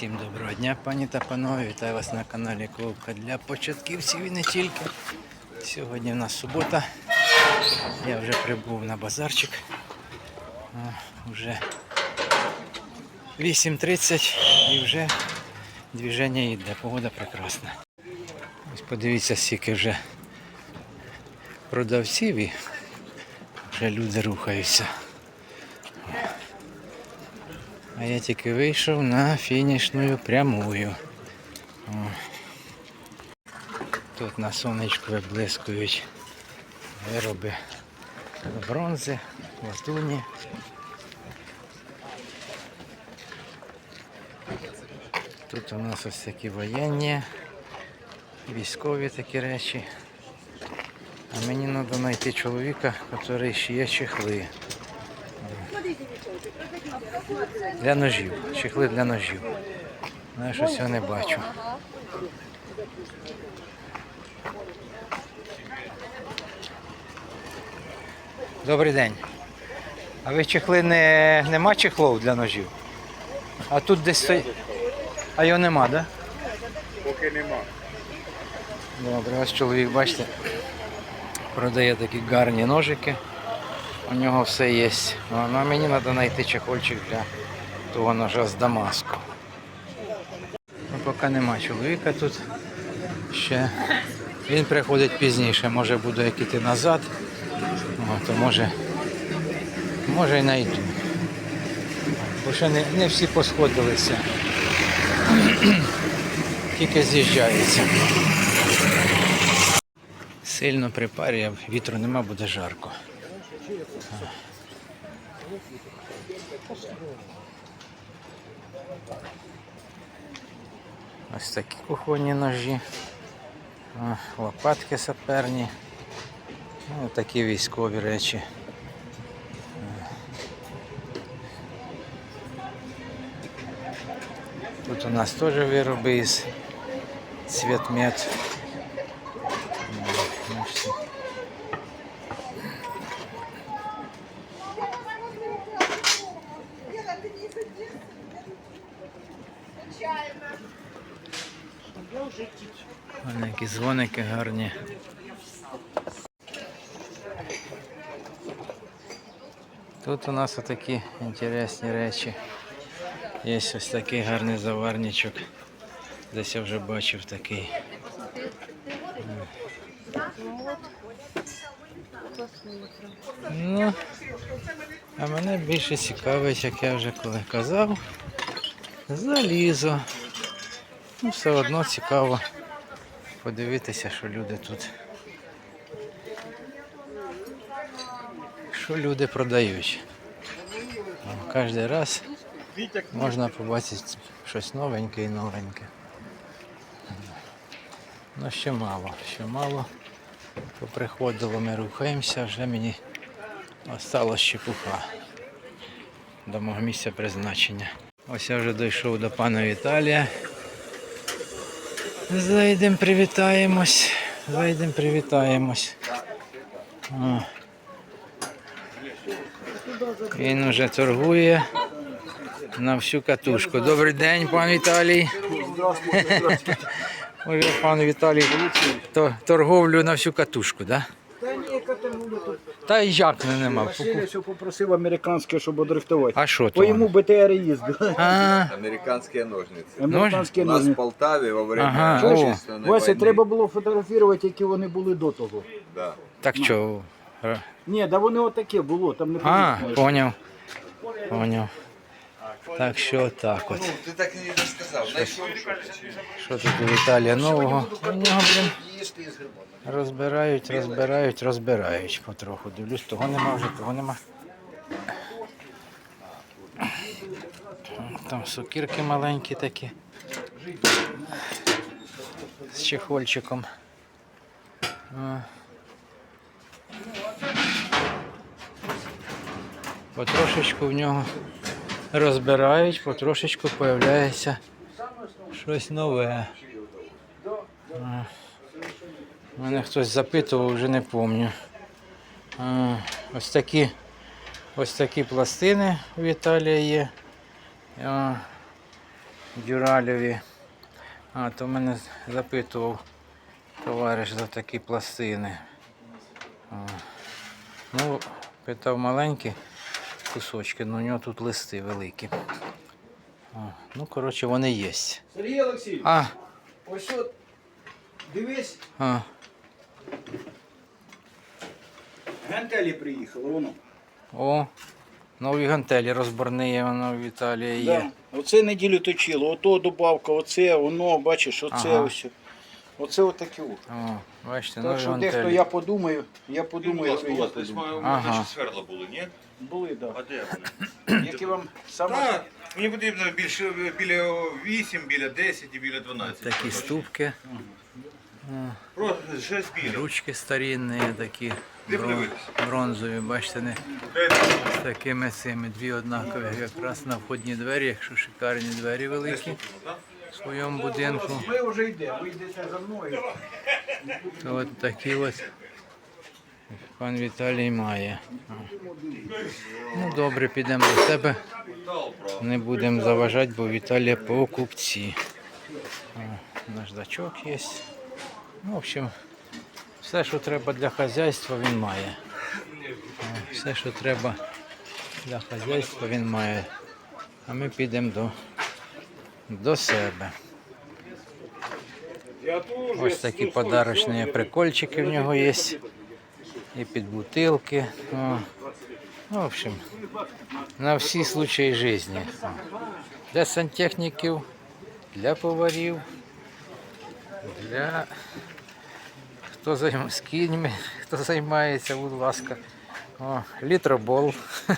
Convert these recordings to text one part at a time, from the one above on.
Всім доброго дня, пані та панове. Вітаю вас на каналі Ковка для початківців і не тільки. Сьогодні в нас субота. Я вже прибув на базарчик. А, Вже 8.30 і вже движення йде. Погода прекрасна. Ось подивіться, скільки вже продавців і вже люди рухаються. А я тільки вийшов на фінішну прямую. О. Тут на сонечку виблискують вироби бронзи, латуні. Тут у нас ось такі воєнні, військові такі речі. А мені треба знайти чоловіка, який шиє чехли. Для ножів. Чехли для ножів. Ну, я щось його не бачу. Добрий день. А ви чехли не нема чехлов для ножів? А тут десь стоїть. А його нема, так? Да? Поки нема. Добре, ось чоловік, бачите, продає такі гарні ножики. У нього все є. Ну, а мені треба знайти чехольчик для того ножа з Дамаску. Ну, поки нема чоловіка тут ще. Він приходить пізніше, може буду як іти назад, О, то може, може і знайду. Бо ще не, не всі посходилися. Тільки з'їжджаються. Сильно припарює, вітру нема, буде жарко. Ось такі кухонні ножі, лопатки саперні, ну, такі військові речі. Тут у нас теж вироби із цветмет. Бачите. Вони які дзвоники гарні. Тут у нас такі інтересні речі. Є ось такий гарний заварничок. Десь я вже бачив такий. Ну, а мене більше цікавить, як я вже коли казав, залізо. Ну, все одно цікаво подивитися, що люди тут. Що люди продають. Кожен раз можна побачити щось новеньке і новеньке. Ну ще мало, ще мало. Поприходило, ми рухаємося, вже мені осталась чепуха до мого місця призначення. Ось я вже дійшов до пана Віталія. Зайдемо, привітаємось. Зайдемо, привітаємось. О. Він вже торгує на всю катушку. Добрий день, пан Віталій. Може, пан Віталій торговлю на всю катушку, так? Та ні, категорію тут. Да? Та й як не нема. Василь, що попросив американське, щоб одрихтувати. А що По то? йому БТР їздив. А, Американские ножницы. Американські У нас в ножи. Полтаве во время Ага, Чуєш, Отечественной Вася, войны. треба було фотографувати, які вони були до того. Да. так що? Р- Ні, да вони отаке було, там не А, помітно. поняв. Поняв. Так що так от. Ну, ты так и не рассказал. Нашел Що тут у Віталія нового? У нього, блін, розбирають, розбирають, розбирають потроху. Дивлюсь, того нема вже, того нема. Там сокирки маленькі такі. З чехольчиком. Потрошечку в нього розбирають, потрошечку появляється щось нове. Мене хтось запитував, вже не пам'ятаю. Ось такі, ось такі пластини у Віталія є. А, дюралеві. А, то мене запитував товариш за такі пластини. А, ну, питав маленькі кусочки, але у нього тут листи великі. А, ну, коротше, вони є. Сергій Олексійович, А, ось от, дивись, а, гантелі приїхали, воно. о, нові гантелі розборні, воно в Італії є. Да. Оце неділю точило, ото добавка, оце, воно, бачиш, оце Ага. ось. Оце отаке. от. О, бачите, Так нові що дехто гантелі. я подумаю, я подумаю, що я десь подумаю. Ага. ага. сверла були, ні? Були, А так. де вони? Які вам саме. Так, мені потрібно більше біля 8, біля 10 і біля 12. Такі ступки, Просто 6 біля. Ручки старинні, такі бронзові, бачите, не з такими цими дві однакові, якраз на входні двері, якщо шикарні двері великі в своєму будинку. Ми вже йдемо, ви йдете за мною. От такі от пан Віталій має. Ну добре, підемо до себе. Не будемо заважати, бо Віталія покупці. Наждачок є. Ну, в общем, все, що треба для хазяйства, він має. Все, що треба для хазяйства, він має. А ми підемо до, до себе. Ось такі подарочні прикольчики в нього є. І під бутилки. О. Ну, в общем, на всі случаї життя. Для сантехніків, для поварів, для хто займ... з кіньми, хто займається, будь ласка. О, літробол.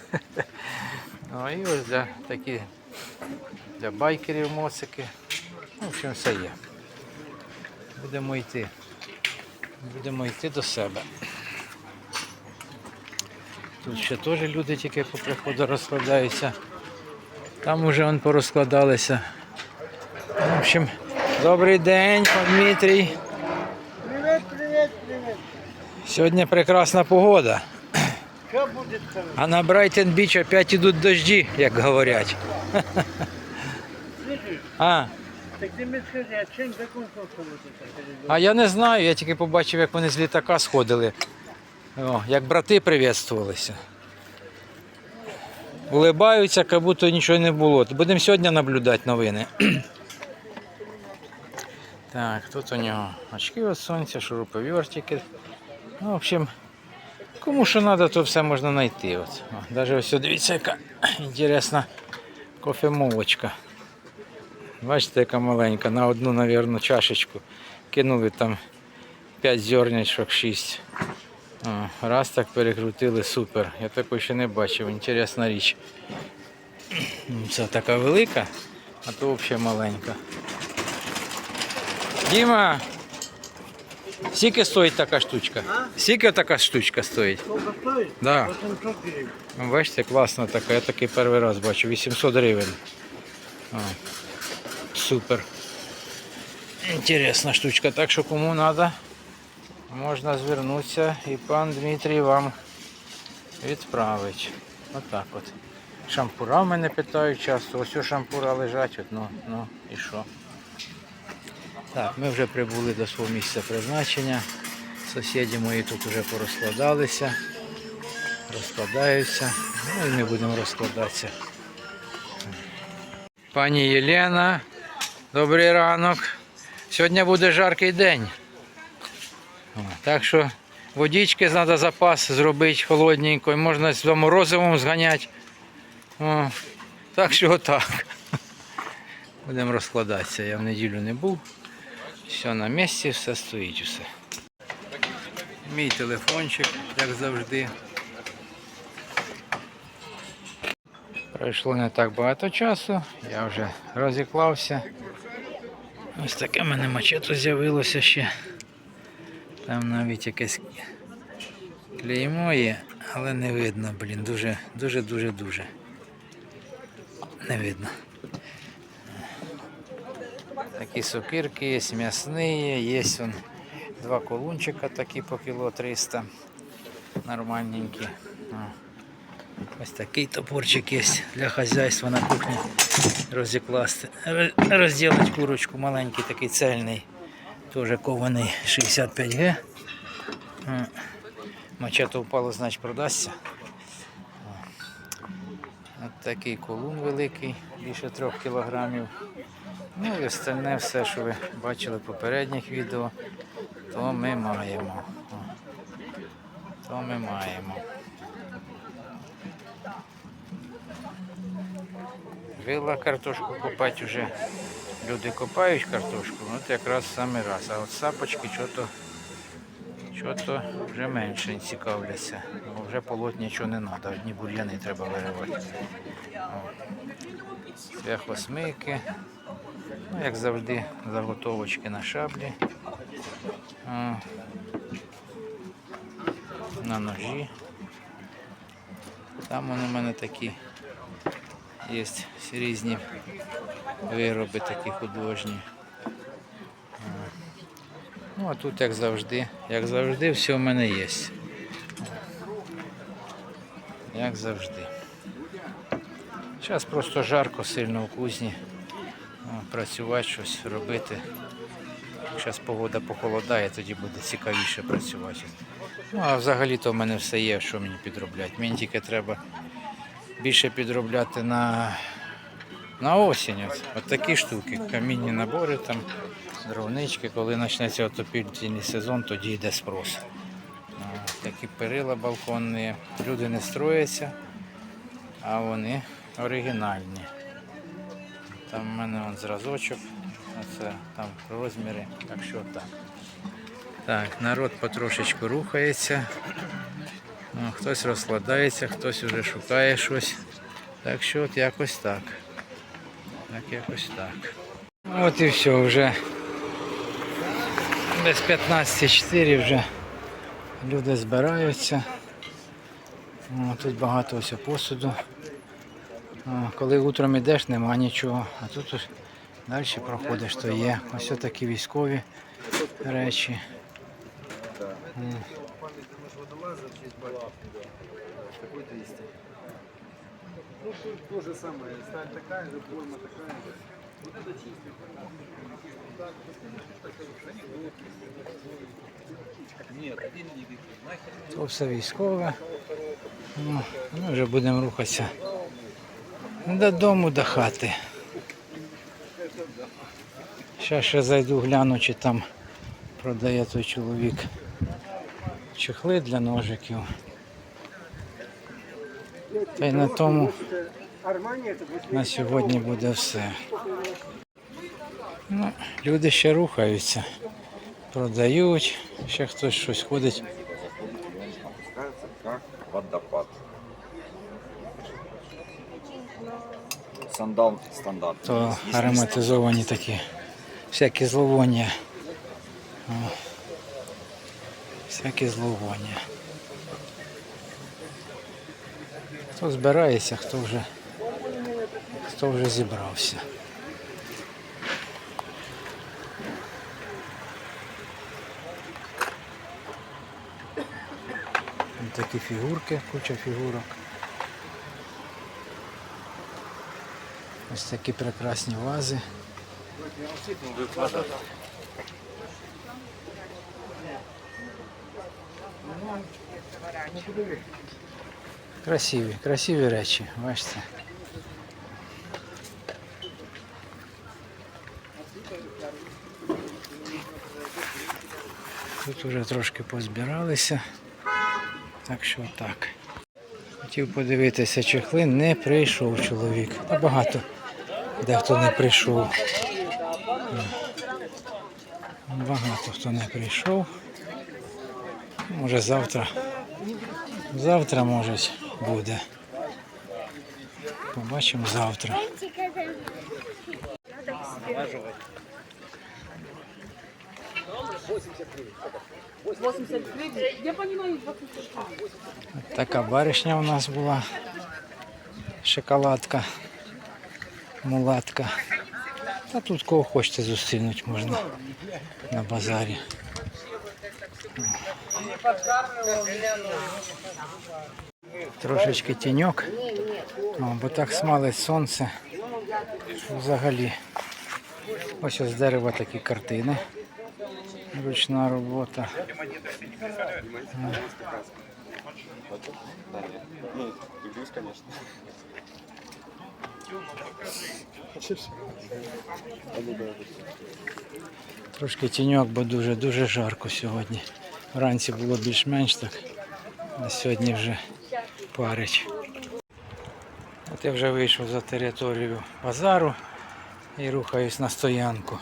О, і ось для такі для байкерів моцики. Ну, в общем, все є. Будемо йти. Будемо йти до себе. Тут ще теж люди тільки по приходу розкладаються. Там уже вон порозкладалися. В общем, добрий день, пан Дмитрій. Сьогодні прекрасна погода. А на Брайтон Біч опять ідуть дожді, як говорять. А, Так ти мені скажи, а чим закончився? а я не знаю, я тільки побачив, як вони з літака сходили. О, як брати привітствувалися. Улибаються, як будто нічого не було. Будемо сьогодні наблюдати новини. Так, тут у нього очки від сонця, шуруповертики. Ну, в общем, кому що треба, то все можна знайти. От. О, Даже ось дивіться, яка інтересна кофемолочка. Бачите, яка маленька, на одну, мабуть, чашечку. Кинули там 5 зернячок, 6. О, раз так перекрутили, супер. Я такої ще не бачив, інтересна річ. Це така велика, а то взагалі маленька. Діма, скільки стоїть така штучка? Скільки така штучка стоїть? Да. 800 гривень. Ну, Бачите, класна така, я такий перший раз бачу, 800 гривень. О, супер. Інтересна штучка, так що кому треба, можна звернутися і пан Дмитрій вам відправить. Отак от. Шампура в мене питають часто, ось шампура лежать, от, ну, ну і що. Так, ми вже прибули до свого місця призначення. Сусіди мої тут вже порозкладалися розкладаються. Ну і ми будемо розкладатися. Пані Єлена, добрий ранок. Сьогодні буде жаркий день. Так що водички треба запас зробити холодненької, можна з морозивом зганяти. Так що отак. Будемо розкладатися. Я в неділю не був. Все на місці, все стоїть усе. Мій телефончик, як завжди. Пройшло не так багато часу, я вже розіклався. Ось таке в мене мачето з'явилося ще. Там навіть якесь клеймо є, але не видно, блін, дуже, дуже, дуже, дуже. Не видно. Такі сокирки є, м'ясні, є, он два колунчика такі по кіло 300. Нормальненькі. Ось такий топорчик є для хазяйства на кухні. Розікласти. Розділити курочку, маленький такий цельний. Теж кований 65Г. М. Впало, значить продасться. От такий колун великий, більше трьох кілограмів. Ну і остальне все, що ви бачили в попередніх відео, то ми маємо. То ми маємо. Вила картошку копати вже. Люди копають картошку, ну, от якраз саме раз. А от сапочки що-то що-то вже менше цікавляться. Бо вже полоть нічого не треба, одні бур'яни треба виривати. Цвяхосмики. Ну, як завжди, заготовочки на шаблі. На ножі. Там воно у мене такі є різні вироби такі художні. Ну, а тут, як завжди, як завжди, все в мене є. Як завжди. Зараз просто жарко сильно у кузні. Працювати, щось робити. Зараз погода похолодає, тоді буде цікавіше працювати. Ну, а взагалі-то в мене все є, що мені підробляти. Мені тільки треба більше підробляти на, на осінь. От, от такі штуки, камінні набори, там, дровнички. Коли почнеться отопительний сезон, тоді йде спрос. Такі перила балконні. Люди не строяться, а вони оригінальні. Там в мене он зразочок, оце там розміри, так що так. Так, народ потрошечку рухається. Ну, хтось розкладається, хтось вже шукає щось. Так що от якось так. Так, якось так. От і все, вже десь 15.4 вже люди збираються. О, тут багато ось посуду. Коли утром ідеш, нема нічого. А тут далі проходиш, то є. Ось такі військові речі. То все військове. Ну, ми вже будемо рухатися додому, до хати. Зараз ще зайду, гляну, чи там продає той чоловік чехли для ножиків. Та й на тому на сьогодні буде все. Ну, люди ще рухаються, продають, ще хтось щось ходить. Сандал стандарт. то ароматизовані такі всякі зловоння. Всякі зловоння. Хто збирається, хто вже, хто вже зібрався. Там такі фігурки, куча фігурок. Ось такі прекрасні вази. Красиві, красиві речі, бачите. Тут вже трошки позбиралися. Так що так. Хотів подивитися чехли, не прийшов чоловік. Та багато дехто не прийшов. Багато хто не прийшов. Може завтра. Завтра може буде. Побачимо завтра. Я понимаю, 20 Така баришня у нас була. Шоколадка, мулатка. Та тут кого хочете зустрінути можна на базарі. трошечки тіньок. Бо так смалить сонце. Взагалі. Ось із дерева такі картини. Ручна робота. Трошки тіньок, бо дуже-дуже жарко сьогодні. Вранці було більш-менш так. А сьогодні вже парить. От я вже вийшов за територію базару і рухаюсь на стоянку.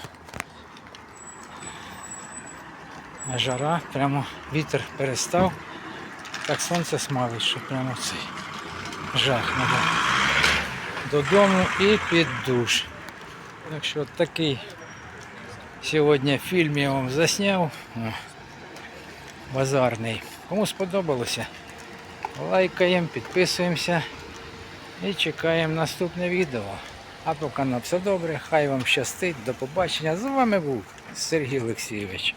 Жара, прямо вітер перестав. Так сонце смалить, що прямо цей жах надо. Додому і під душ. Так що такий Сьогодні фільм я вам засняв. Базарний. Кому сподобалося? Лайкаємо, підписуємося і чекаємо наступне відео. А поки на все добре, хай вам щастить, до побачення. З вами був Сергій Олексійович.